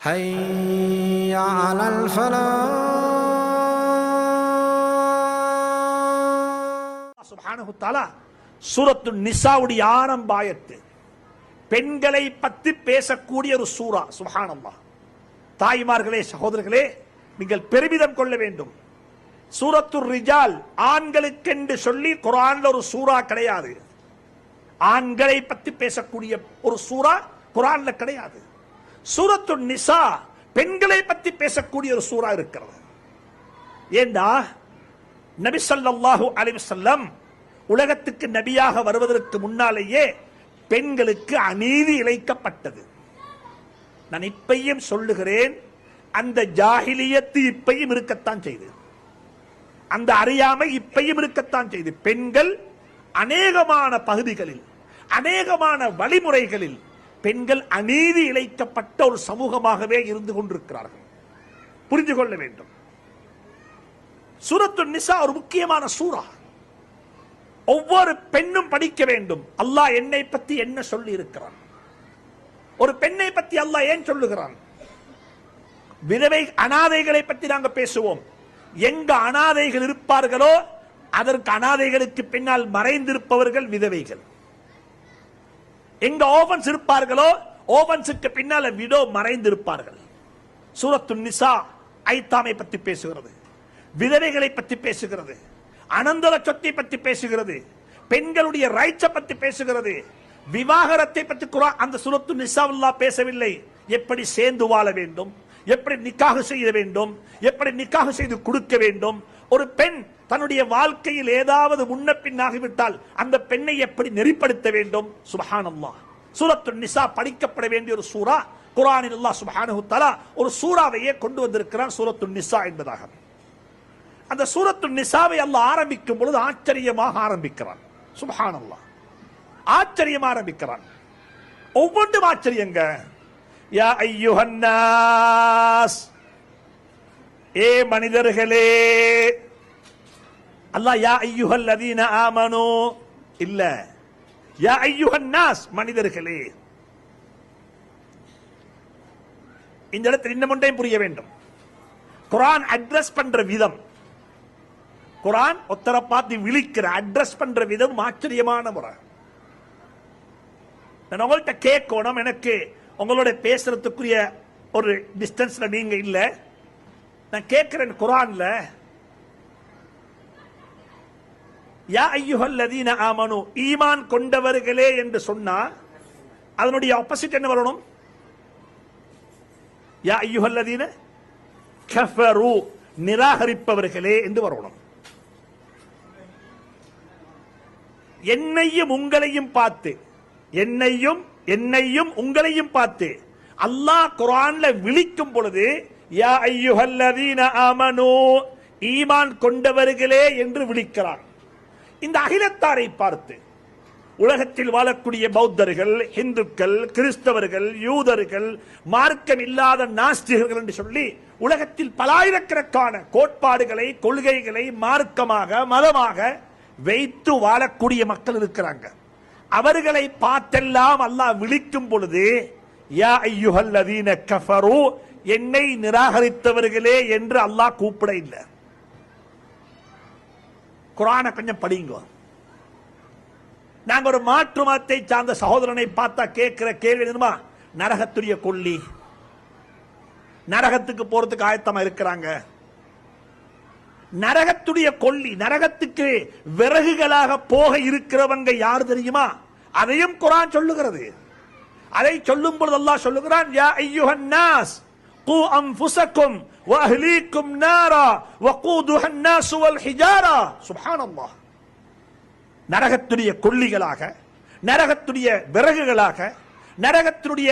حي على الفلاح சுப்ஹானஹு தஆலா சூரத்து நிசாவுடைய ஆரம்ப ஆயத்து பெண்களை பற்றி பேசக்கூடிய ஒரு சூரா சுப்ஹானல்லாஹ் தாய்மார்களே சகோதரர்களே நீங்கள் பெருமிதம் கொள்ள வேண்டும் சூரத்து ரிஜால் ஆண்களுக்கென்று சொல்லி குர்ஆன்ல ஒரு சூரா கிடையாது ஆண்களை பற்றி பேசக்கூடிய ஒரு சூரா குர்ஆன்ல கிடையாது சூரத்து நிசா பெண்களை பற்றி பேசக்கூடிய ஒரு சூறா இருக்கிறது. ஏண்டா? நபி ஸல்லல்லாஹு அலிவசல்லம் உலகத்துக்கு நபியாக வருவதற்கு முன்னாலேயே பெண்களுக்கு அநீதி இழைக்கப்பட்டது. நான் இப்பையும் சொல்லுகிறேன் அந்த ஜாஹிலியத்து இப்பையும் இருக்கத்தான் செய்து. அந்த அறியாமை இப்பையும் இருக்கத்தான் செய்து. பெண்கள் அநேகமான பகுதிகளில் அநேகமான வழிமுறைகளில் பெண்கள் அநீதி இழைக்கப்பட்ட ஒரு சமூகமாகவே இருந்து கொண்டிருக்கிறார்கள். புரிந்து கொள்ள வேண்டும். சூரத்து நிசா ஒரு முக்கியமான சூரா ஒவ்வொரு பெண்ணும் படிக்க வேண்டும். அல்லாஹ் என்னை பத்தி என்ன சொல்லி இருக்கிறான் ஒரு பெண்ணை பத்தி அல்லாஹ் ஏன் சொல்லுகிறான்? விதவை அனாதைகளை பற்றி நாங்க பேசுவோம். எங்க அனாதைகள் இருப்பார்களோ அதற்கு அனாதைகளுக்கு பின்னால் மறைந்திருப்பவர்கள் விதவைகள். எங்க ஓவன்ஸ் இருப்பார்களோ ஓவன்ஸுக்கு பின்னால விடோ மறைந்திருப்பார்கள். சூரத்து நிசா ஐத்தாமை பற்றி பேசுகிறது. விதவைகளை பற்றி பேசுகிறது. அனந்தர சொத்தை பற்றி பேசுகிறது. பெண்களுடைய ரைட்ஸை பற்றி பேசுகிறது. விவாகரத்தை பற்றி குரா- அந்த சுரத்து நிசாவுல்லா பேசவில்லை. எப்படி சேர்ந்து வாழ வேண்டும்? எப்படி நிக்காக செய்ய வேண்டும்? எப்படி நிக்காக செய்து கொடுக்க வேண்டும்? ஒரு பெண் தன்னுடைய வாழ்க்கையில் ஏதாவது முன்ன பின்னாகிவிட்டால் அந்த பெண்ணை எப்படி நெறிப்படுத்த வேண்டும்? சுபஹானம்மா சூரத்து நிசா படிக்கப்பட வேண்டிய ஒரு சூரா குரானில் அல்லாஹ் சுப்ஹானஹு தலா ஒரு சூறாவையே கொண்டு வந்திருக்கிறான் சூரத்து நிசா என்பதாக. அந்த சூரத்து நிசாவை அல்லாஹ் ஆரம்பிக்கும் பொழுது ஆச்சரியமாக ஆரம்பிக்கிறான். சுபஹானல்லா ஆச்சரியம் ஆரம்பிக்கிறான். ஒவ்வொன்றும் ஆச்சரியங்க. யா ஐயுஹன்னாஸ் ஏ மனிதர்களே அல்லாஹ் யா ஐயுஹல் லதீன ஆமனோ. இல்ல. யா ஐயுஹன்னாஸ் மனிதர்களே. இந்த இடத்தில் இன்னும் ஒன்றையும் புரிய வேண்டும். குரான் அட்ரஸ் பண்ற விதம். குரான் ஒத்தரை பார்த்து விழிக்கிற அட்ரஸ் பண்ற விதம் ஆச்சரியமான முறை. நான் உங்கள்கிட்ட கேட்கணும் எனக்கு உங்களோட பேசுறதுக்குரிய ஒரு டிஸ்டன்ஸ்ல நீங்க இல்ல. நான் கேட்கிறேன் குரான்ல. யா ஐயுஹல்லதீன ஆமனு ஈமான் கொண்டவர்களே என்று சொன்னா அதனுடைய ஆப்போசிட் என்ன வரணும் யா ஐயுஹல்லதீன கஃபரு நிராகரிப்பவர்களே என்று வரணும் என்னையும் உங்களையும் பார்த்து என்னையும் என்னையும் உங்களையும் பார்த்து அல்லாஹ் குரான்ல விழிக்கும் பொழுது யா ஐயுஹல்லதீன ஆமனு ஈமான் கொண்டவர்களே என்று விழிக்கிறான் இந்த அகிலத்தாரை பார்த்து உலகத்தில் வாழக்கூடிய பௌத்தர்கள் இந்துக்கள் கிறிஸ்தவர்கள் யூதர்கள் மார்க்கம் இல்லாத நாஸ்திகர்கள் என்று சொல்லி உலகத்தில் பலாயிரக்கணக்கான கோட்பாடுகளை கொள்கைகளை மார்க்கமாக மதமாக வைத்து வாழக்கூடிய மக்கள் இருக்கிறாங்க. அவர்களை பார்த்தெல்லாம் அல்லாஹ் விழிக்கும் பொழுது யா ஐயுஹல்லதீன கஃபரு என்னை நிராகரித்தவர்களே என்று அல்லாஹ் கூப்பிட இல்லை. குரானை கொஞ்சம் படிங்க. நாங்க ஒரு மாற்று மதத்தை சார்ந்த சகோதரனை பார்த்தா கேட்கிற கேள்வி என்னமா நரகத்துடைய கொல்லி. நரகத்துக்கு போறதுக்கு ஆயத்தமா இருக்கிறாங்க. நரகத்துடைய கொல்லி நரகத்துக்கு விறகுகளாக போக இருக்கிறவங்க யார் தெரியுமா? அதையும் குரான் சொல்லுகிறது. அதை சொல்லும் பொழுது அல்லாஹ் சொல்லுகிறான் யா ஐயுஹன் நாஸ் قوا أنفسكم وأهليكم نارا وقودها الناس والحجارة سبحان الله நரகத்துடைய கொல்லிகளாக நரகத்துடைய விறகுகளாக நரகத்தினுடைய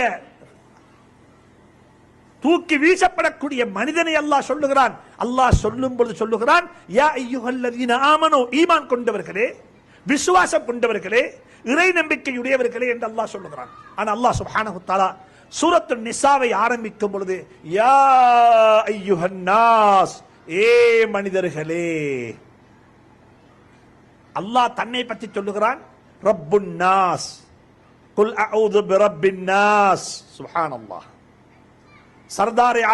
தூக்கி வீசப்படக்கூடிய மனிதனை அல்லாஹ் சொல்லுகிறான் அல்லாஹ் சொல்லும் பொழுது சொல்லுகிறான் யா ஐயுஹல்லதீன ஆமனு ஈமான் கொண்டவர்களே விசுவாசம் கொண்டவர்களே இறை நம்பிக்கையுடையவர்களே என்று அல்லாஹ் சொல்லுகிறான் ஆனா அல்லாஹ் சுப்ஹானஹு தஆலா சூரத்து நிசாவை ஆரம்பிக்கும் பொழுது யா ஐயுஹன்னாஸ் ஏ மனிதர்களே. அல்லாஹ் தன்னை பற்றி சொல்லுகிறான் ரப்புன்னாஸ் குல் அவுது பிரப்பின் நாஸ். சுப்ஹானல்லாஹ்.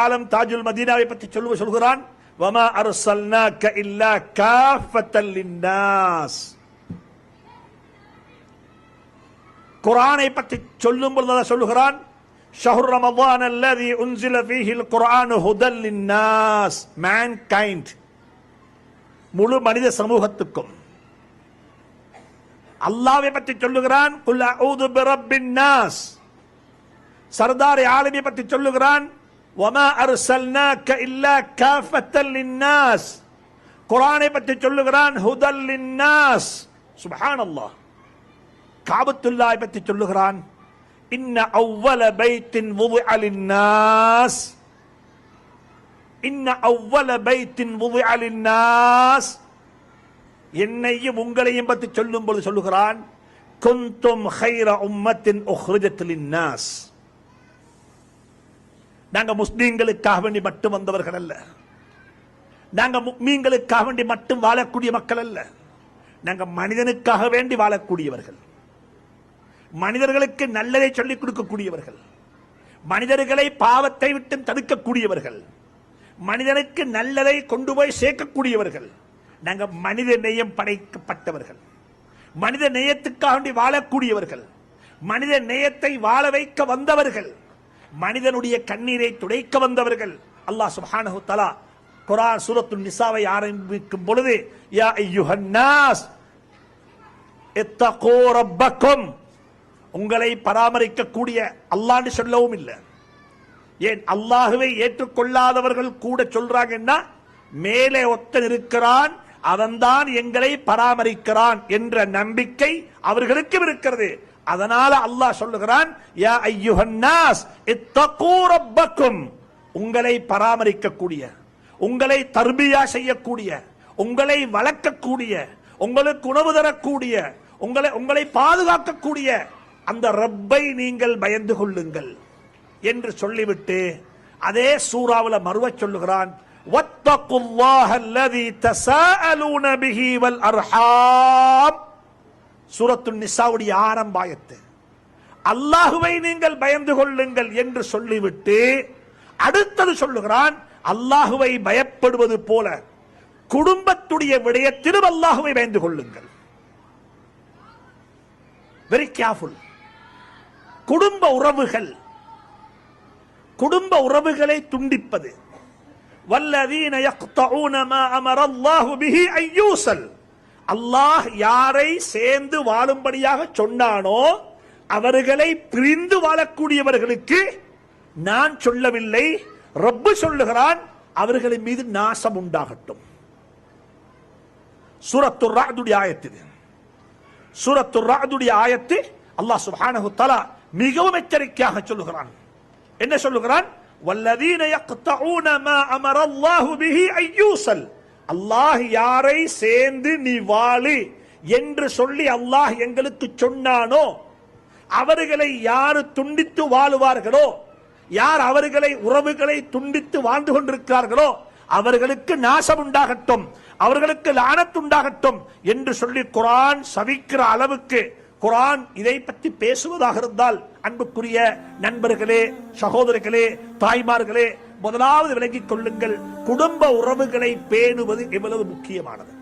ஆலம் தாஜுல் மதீனாவை பற்றி சொல்லுவ சொல்கிறான் வமா அர்சல்னாக இல்லா காஃபத்தல் லின்னாஸ். குர்ஆனை பற்றி சொல்லும் பொழுது சொல்லுகிறான் ஷஹர் ரமதான் அல்லதி உன்சில ஃபீஹில் குர்ஆன் ஹுதல் லின்னாஸ் mankind. முழு மனித சமூகத்துக்கும். அல்லாவை பற்றி சொல்லுகிறான் குல் அஊது பிரப்பின் நாஸ். சர்தார் ஆலமி பற்றி சொல்லுகிறான் வமா அர்சல்னாக இல்லா காஃபத்தல் லின்னாஸ். குர்ஆனை பற்றி சொல்லுகிறான் ஹுதல் லின்னாஸ். சுப்ஹானல்லாஹ். காபத்துல்லாவை பற்றி சொல்லுகிறான் இன்ன அவ்வல பைத்தின் வுதுஅ அலின்னாஸ் இன்ன அவ்வல பைத்தின் வுதுஅ அலின்னாஸ் என்னையும் உங்களையும் பற்றி சொல்லும் பொழுது சொல்லுகிறான் குந்தும் ஹைர உம்மத்தின் உஹ்ரிஜத் லின்னாஸ் முஸ்லீம்களுக்காக வேண்டி மட்டும் வந்தவர்கள் அல்ல. நாங்கள் முக்மீன்களுக்காக வேண்டி மட்டும் வாழக்கூடிய மக்கள் அல்ல. நாங்கள் மனிதனுக்காக வேண்டி வாழக்கூடியவர்கள். மனிதர்களுக்கு நல்லதை சொல்லிக் கொடுக்கக்கூடியவர்கள். மனிதர்களை பாவத்தை விட்டு தடுக்கக்கூடியவர்கள். மனிதனுக்கு நல்லதை கொண்டு போய் சேர்க்கக்கூடியவர்கள். நாங்கள் மனித நேயம் படைக்கப்பட்டவர்கள். மனித நேயத்துக்காக வேண்டி வாழக்கூடியவர்கள். மனித நேயத்தை வாழ வைக்க வந்தவர்கள். மனிதனுடைய கண்ணீரை துடைக்க வந்தவர்கள். அல்லாஹ் சுப்ஹானஹு தலா குரான் சூரத்து நிசாவை ஆரம்பிக்கும் பொழுது யா ஐயுஹன்னாஸ் எத்தகோ ரப்பக்கும் உங்களை பராமரிக்கக்கூடிய அல்லான்னு சொல்லவும் இல்லை. ஏன்? அல்லாஹுவை ஏற்றுக்கொள்ளாதவர்கள் கூட சொல்றாங்கன்னா மேலே ஒத்தன் இருக்கிறான் அவன்தான் எங்களை பராமரிக்கிறான் என்ற நம்பிக்கை அவர்களுக்கும் இருக்கிறது. அதனால அல்லாஹ் சொல்லுகிறான் யா ஐயுஹன் இத்தகூ ரப்பக்கும். உங்களை பராமரிக்கக்கூடிய உங்களை தர்பியா செய்யக்கூடிய உங்களை வளர்க்கக்கூடிய உங்களுக்கு உணவு தரக்கூடிய உங்களை உங்களை பாதுகாக்கக்கூடிய அந்த ரப்பை நீங்கள் பயந்து கொள்ளுங்கள் என்று சொல்லிவிட்டு அதே சூறாவில் மறுவ சொல்லுகிறான். சூரத்து நிசாவுடைய ஆரம்பாயத்து அல்லாஹுவை நீங்கள் பயந்து கொள்ளுங்கள் என்று சொல்லிவிட்டு அடுத்தது சொல்லுகிறான் அல்லாஹுவை பயப்படுவது போல குடும்பத்துடைய விடயத்திலும் அல்லாஹுவை பயந்து கொள்ளுங்கள். வெரி கேர்ஃபுல் குடும்ப உறவுகள். குடும்ப உறவுகளை துண்டிப்பது. வல்லதீன யக்தஊன மா அமர பிஹி அல்லாஹ் யாரை சேர்ந்து வாழும்படியாக சொன்னானோ அவர்களை பிரிந்து வாழக்கூடியவர்களுக்கு நான் சொல்லவில்லை. ரப்பு சொல்லுகிறான் அவர்களின் மீது நாசம் உண்டாகட்டும். சூரத்து ராதுடைய ஆயத்து சூரத்து ராதுடைய ஆயத்து அல்லாஹ் சுப்ஹானஹு தலா மிகவும் எச்சரிக்கையாக சொல்லுகிறான். என்ன சொல்லுகிறான்? வல்லதீன யக்தஊன மா அமர அல்லாஹு பிஹி ஐயூசல் அல்லாஹ் யாரை சேர்ந்து நீ வாழு என்று சொல்லி அல்லாஹ் எங்களுக்கு சொன்னானோ அவர்களை யார் துண்டித்து வாழுவார்களோ யார் அவர்களை உறவுகளை துண்டித்து வாழ்ந்து கொண்டிருக்கிறார்களோ அவர்களுக்கு நாசம் உண்டாகட்டும் அவர்களுக்கு லானத்துண்டாகட்டும் என்று சொல்லி குரான் சவிக்கிற அளவுக்கு குரான் இதை பற்றி பேசுவதாக இருந்தால் அன்புக்குரிய நண்பர்களே சகோதரர்களே தாய்மார்களே முதலாவது விலகிக் கொள்ளுங்கள். குடும்ப உறவுகளை பேணுவது எவ்வளவு முக்கியமானது?